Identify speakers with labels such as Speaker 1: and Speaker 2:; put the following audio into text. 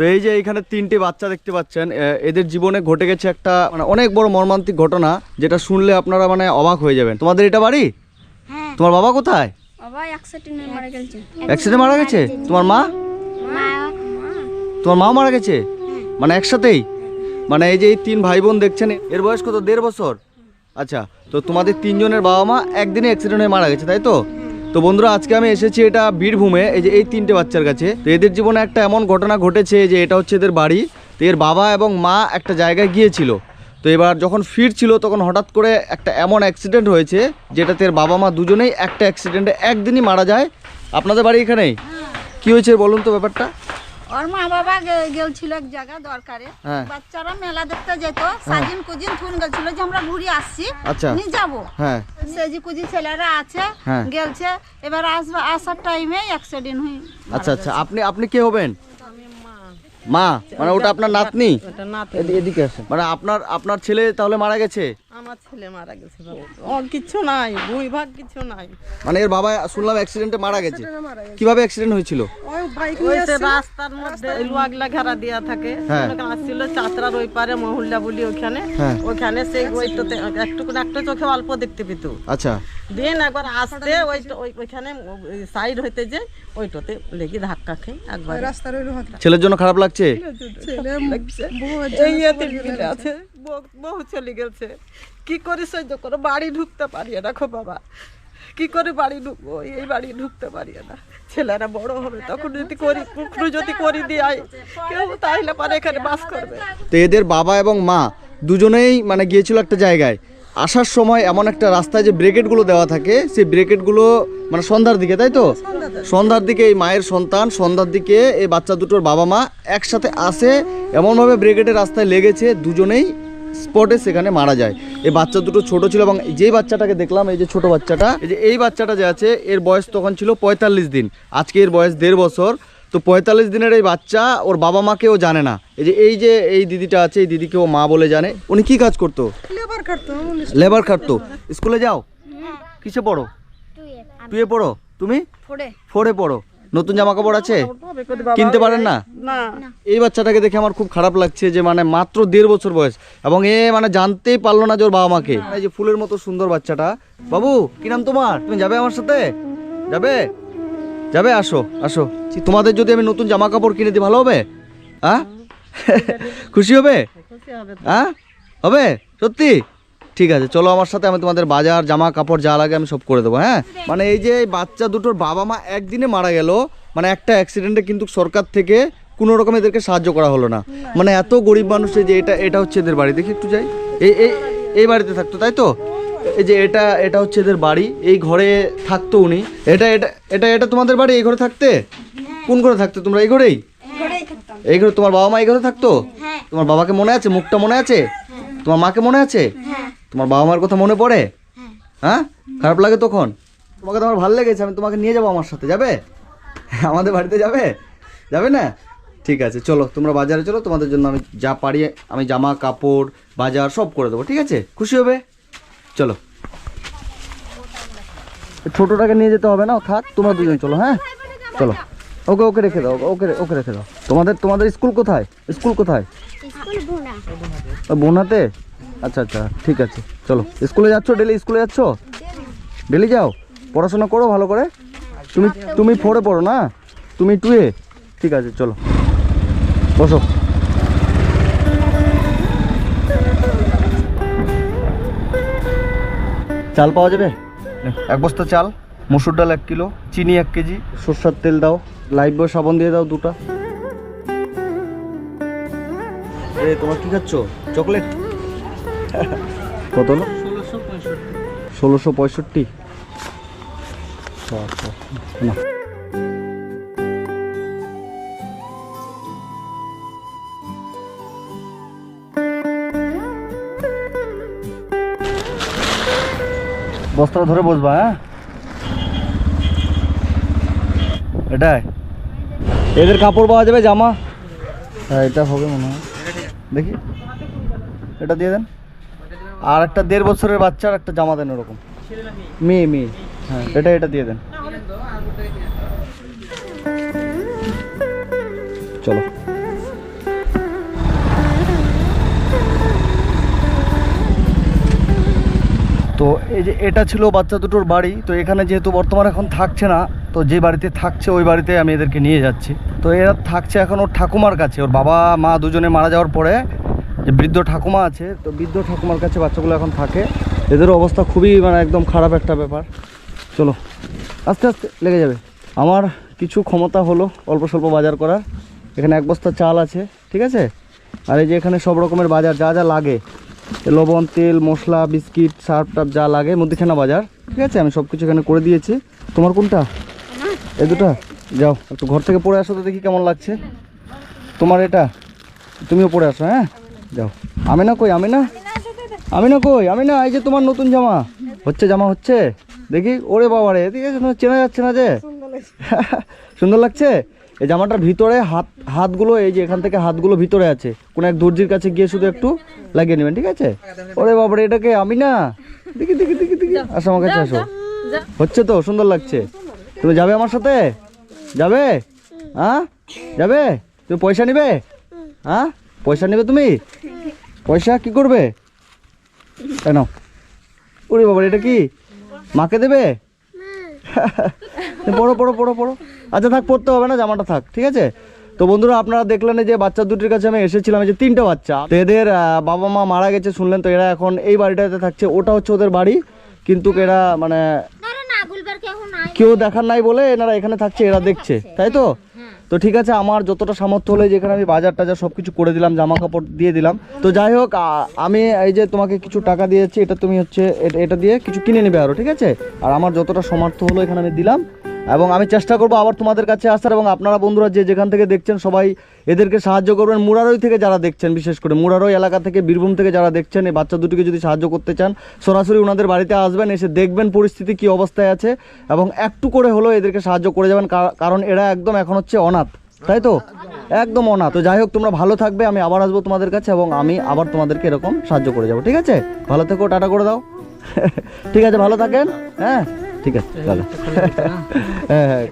Speaker 1: তো এই যে এইখানে তিনটে বাচ্চা দেখতে পাচ্ছেন এদের জীবনে ঘটে গেছে একটা মানে অনেক বড় মর্মান্তিক ঘটনা যেটা শুনলে আপনারা মানে অবাক হয়ে যাবেন। তোমাদের এটা বাড়ি?
Speaker 2: হ্যাঁ।
Speaker 1: তোমার বাবা কোথায়?
Speaker 2: বাবা অ্যাক্সিডেন্টে মারা গেছে।
Speaker 1: অ্যাক্সিডেন্ট মারা গেছে? তোমার মা? তোমার মা মারা গেছে? মানে একসাথেই? মানে এই যে এই তিন ভাই বোন দেখছেন এর বয়স কত? দেড় বছর? আচ্ছা তো তোমাদের তিনজনের বাবা মা একদিনে অ্যাক্সিডেন্ট হয়ে মারা গেছে তাই তো? তো বন্ধুরা আজকে আমি এসেছি এটা বীরভূমে এই যে এই তিনটে বাচ্চার কাছে। তো এদের জীবনে একটা এমন ঘটনা ঘটেছে যে এটা হচ্ছে এদের বাড়ি। তো এর বাবা এবং মা একটা জায়গায় গিয়েছিল। তো এবার যখন ফিরছিল তখন হঠাৎ করে একটা এমন অ্যাক্সিডেন্ট হয়েছে যেটাতে এর বাবা মা দুজনেই একটা অ্যাক্সিডেন্টে একদিনই মারা যায়। আপনাদের বাড়ি এখানেই? কি হয়েছে বলুন তো ব্যাপারটা?
Speaker 3: ওর মা বাবা গেলছিল এক জায়গা দরকারে।
Speaker 1: হ্যাঁ।
Speaker 3: বাচ্চারা মেলা দেখতে যেত সাজিন কুজিন থুন গেছিল যে আমরা ঘুরে আসছি
Speaker 1: আচ্ছা।
Speaker 3: নি যাব।
Speaker 1: হ্যাঁ।
Speaker 3: সেজি কুজি ছেলেরা আছে
Speaker 1: হ্যাঁ।
Speaker 3: গেলছে এবার আসবা আসার টাইমে অ্যাক্সিডেন্ট হয়ে
Speaker 1: আচ্ছা আচ্ছা। আপনি আপনি কে হবেন? মা। মানে ওটা আপনার নাতনি?
Speaker 4: ওটা নাতি
Speaker 1: এদি- এদিকে আসেন। মানে আপনার আপনার ছেলে তাহলে মারা গেছে?
Speaker 4: আমার ছেলে মারা গেছে ওর কিচ্ছু নাই ভূমি ভাগ কিছু নাই।
Speaker 1: মানে এর বাবা শুনলাম অ্যাক্সিডেন্টে মারা গেছে। কীভাবে অ্যাক্সিডেন্ট হয়েছিল?
Speaker 4: ওই রাস্তার মধ্যে ঘেরা দেওয়া থাকে।
Speaker 1: হ্যাঁ।
Speaker 4: ওখানে আসছিল চাতরার ওই পারে মহুল্লা বলি ওখানে।
Speaker 1: হ্যাঁ।
Speaker 4: ওখানে সেই ওইটাতে একটু একটু চোখে অল্প দেখতে পেত।
Speaker 1: আচ্ছা।
Speaker 4: দিন একবার আসতে ওই ওই- ওইখানে সাইড হইতে যে ওইটাতে লেগে ধাক্কা খেয়ে একবার।
Speaker 1: ছেলের জন্য খারাপ লাগছে?
Speaker 4: আছে। বউ- বউ চলে গেছে। কি করে সহ্য করো? বাড়ি ঢুকতে পারি না খো বাবা। কি করে বাড়ি ঢুকবো? এই বাড়ি ঢুকতে পারি না। ছেলেরা বড় হবে তখন যদি করি পুকুর যদি করি দিয়ে কেউ তাইলে পারে এখানে বাস করবে।
Speaker 1: তো এদের বাবা এবং মা দুজনেই মানে গিয়েছিল একটা জায়গায়। আসার সময় এমন একটা রাস্তায় যে ব্রেকেটগুলো দেওয়া থাকে সেই ব্রেকেটগুলো মানে সন্ধ্যার দিকে তাই তো? সন্ধ্যার দিকে এই মায়ের সন্তান সন্ধ্যার দিকে এই বাচ্চা দুটোর বাবা মা একসাথে আসে এমনভাবে ব্রেকেটের রাস্তায় লেগেছে দুজনেই স্পটে সেখানে মারা যায়। এই বাচ্চা দুটো ছোট ছিল এবং যেই বাচ্চাটাকে দেখলাম এই যে ছোট বাচ্চাটা এই যে এই বাচ্চাটা যে আছে এর বয়স তখন ছিল পঁয়তাল্লিশ দিন। আজকে এর বয়স দেড় বছর। তো পঁয়তাল্লিশ দিনের এই বাচ্চা ওর বাবা মাকেও জানে না। এই যে এই যে এই দিদিটা আছে এই দিদিকে ও মা বলে জানে। উনি কি কাজ করতো? লেবার খাটতো। স্কুলে যাও? কিসে পড়ো? টুয়ে। পড়ো? তুমি? ফোরে পড়ো। নতুন জামা কাপড় আছে? কিনতে পারেন না?
Speaker 4: না।
Speaker 1: এই বাচ্চাটাকে দেখে আমার খুব খারাপ লাগছে যে মানে মাত্র দেড় বছর বয়স। এবং এ মানে জানতেই পারল না যে ওর বাবা মাকে। এই যে ফুলের মতো সুন্দর বাচ্চাটা। বাবু কি নাম তোমার? তুমি যাবে আমার সাথে? যাবে? যাবে আসো আসো। তোমাদের যদি আমি নতুন জামা কাপড় কিনে দিই ভালো হবে? হ্যাঁ খুশি হবে? হ্যাঁ হবে? সত্যি? ঠিক আছে চলো আমার সাথে আমি তোমাদের বাজার জামা কাপড় যা লাগে আমি সব করে দেবো হ্যাঁ? মানে এই যে এই বাচ্চা দুটোর বাবা মা একদিনে মারা গেল মানে একটা অ্যাক্সিডেন্টে কিন্তু সরকার থেকে কোনো রকম এদেরকে সাহায্য করা হলো না। মানে এত গরিব মানুষ যে এটা এটা হচ্ছে এদের বাড়ি দেখি একটু যাই। এই এই এই বাড়িতে থাকতো তাই তো? এই যে এটা এটা হচ্ছে এদের বাড়ি এই ঘরে থাকতো উনি। এটা এটা এটা এটা তোমাদের বাড়ি এই ঘরে থাকতে? কোন ঘরে থাকতো তোমরা এই ঘরেই? এই ঘরে তোমার বাবা মা এই ঘরে থাকতো? তোমার বাবাকে মনে আছে? মুখটা মনে আছে? তোমার মাকে মনে আছে? তোমার বাবা মার কথা মনে পড়ে? হ্যাঁ। খারাপ লাগে তখন? তোমাকে তো আমার ভালো লেগেছে আমি তোমাকে নিয়ে যাব আমার সাথে যাবে? আমাদের বাড়িতে যাবে? যাবে না? ঠিক আছে চলো তোমরা বাজারে চলো তোমাদের জন্য আমি যা পারি আমি জামা কাপড় বাজার সব করে দেবো ঠিক আছে? খুশি হবে? চলো। ছোটটাকে নিয়ে যেতে হবে না ও থাক তোমরা দুজন চলো হ্যাঁ? চলো। ওকে ওকে রেখে দাও ওকে ওকে রেখে দাও। তোমাদের তোমাদের স্কুল কোথায়? স্কুল কোথায়? বোনাতে? আচ্ছা আচ্ছা ঠিক আছে, চলো। স্কুলে যাচ্ছ ডেলি স্কুলে যাচ্ছ? ডেলি যাও? পড়াশোনা করো ভালো করে? তুমি তুমি ফোরে পড়ো না? তুমি টুয়ে ঠিক আছে, চলো। বসো। চাল পাওয়া যাবে? এক বস্তা চাল, মসুর ডাল এক কিলো, চিনি এক কেজি, সর্ষার তেল দাও লাইফ বয় সাবান দিয়ে দাও দুটা। তোমার কি খাচ্ছ? চকলেট? কত ষোলোশো পঁয়ষট্টি। আচ্ছা, না। বস্তাটা ধরে বসবা হ্যাঁ? এটাই। এদের কাপড় পাওয়া যাবে জামা। হ্যাঁ এটা হবে মনে হয়। দেখি। এটা দিয়ে দেন। আর একটা দেড় বছরের বাচ্চার একটা জামা দেন ওরকম। মেয়ে মেয়ে। হ্যাঁ এটা এটা দিয়ে দেন। চলো। তো এই যে এটা ছিল বাচ্চা দুটোর বাড়ি, তো এখানে যেহেতু বর্তমানে এখন থাকছে না, তো যে বাড়িতে থাকছে ওই বাড়িতে আমি এদেরকে নিয়ে যাচ্ছি। তো এরা থাকছে এখন ওর ঠাকুমার কাছে, ওর বাবা, মা দুজনে মারা যাওয়ার পরে যে বৃদ্ধ ঠাকুমা আছে, তো বৃদ্ধ ঠাকুমার কাছে বাচ্চাগুলো এখন থাকে। এদেরও অবস্থা খুবই মানে একদম খারাপ একটা ব্যাপার। চলো, আস্তে আস্তে লেগে যাবে। আমার কিছু ক্ষমতা হলো অল্প স্বল্প বাজার করার। এখানে এক বস্তা চাল আছে, ঠিক আছে? আর এই যে এখানে সব রকমের বাজার, যা যা লাগে। এ লবণ, তেল, মশলা, বিস্কিট, সার্ফ টাপ যা লাগে, মুদিখানা বাজার, ঠিক আছে? আমি সব কিছু এখানে করে দিয়েছি। তোমার কোনটা? এই দুটা? যাও, একটু ঘর থেকে পড়ে আসো তো দেখি কেমন লাগছে। তোমার এটা? তুমিও পড়ে আসো হ্যাঁ? যাও। আমি না কই আমি না আমি না কই আমি না এই যে তোমার নতুন জামা। হচ্ছে জামা হচ্ছে? দেখি, ওরে বাবা রে এদিকে চেনা যাচ্ছে না যে? সুন্দর লাগছে? এই জামাটার ভিতরে হাত, হাতগুলো, এই যে এখান থেকে হাতগুলো ভিতরে আছে। কোনো এক দর্জির কাছে গিয়ে শুধু একটু লাগিয়ে নেবেন, ঠিক আছে? ওরে বাবা রে এটাকে আমি না দেখি দেখি দেখি দেখি। আসো আমার কাছে, আসো। হচ্ছে তো, সুন্দর লাগছে। তুমি যাবে আমার সাথে? যাবে? হ্যাঁ? যাবে? তুমি পয়সা নিবে? হ্যাঁ? পয়সা নেবে তুমি? পয়সা কি করবে? কেন ওরে বাবা এটা কি? মাকে দেবে? পড়ো পড়ো পড়ো পড়ো। আচ্ছা থাক পড়তে হবে না জামাটা থাক ঠিক আছে? তো বন্ধুরা আপনারা দেখলেন এই যে বাচ্চা দুটির কাছে আমি এসেছিলাম এই যে তিনটা বাচ্চা। তো এদের বাবা মা মারা গেছে শুনলেন তো এরা এখন এই বাড়িটাতে থাকছে ওটা হচ্ছে ওদের বাড়ি। কিন্তু এরা মানে কেউ দেখার নাই বলে এনারা এখানে থাকছে এরা দেখছে তাই তো? তো ঠিক আছে, আমার যতটা সামর্থ্য হলে যেখানে আমি বাজার টাজার সব কিছু করে দিলাম জামা কাপড় দিয়ে দিলাম। তো যাই হোক আমি এই যে তোমাকে কিছু টাকা দিয়েছি, এটা তুমি হচ্ছে, এটা- দিয়ে কিছু কিনে নেবে আরও ঠিক আছে? আর আমার যতটা সামর্থ্য হলো এখানে আমি দিলাম। এবং আমি চেষ্টা করব আবার তোমাদের কাছে আসার এবং আপনারা বন্ধুরা যে যেখান থেকে দেখছেন সবাই এদেরকে সাহায্য করবেন। মুরারই থেকে যারা দেখছেন, বিশেষ করে মুরারই এলাকা থেকে, বীরভূম থেকে যারা দেখছেন, এই বাচ্চা দুটিকে যদি সাহায্য করতে চান, সরাসরি ওনাদের বাড়িতে আসবেন, এসে দেখবেন পরিস্থিতি কি অবস্থায় আছে এবং একটু করে হলেও এদেরকে সাহায্য করে যাবেন কারণ এরা একদম এখন হচ্ছে অনাথ, তাই তো? একদম অনাথ। তো যাই হোক, তোমরা ভালো থাকবে, আমি আবার আসব তোমাদের কাছে এবং আমি আবার তোমাদেরকে এরকম সাহায্য করে যাব, ঠিক আছে? ভালো থেকো, টাটা করে দাও। ঠিক আছে, ভালো থাকেন হ্যাঁ? ঠিক আছে চলো হ্যাঁ হ্যাঁ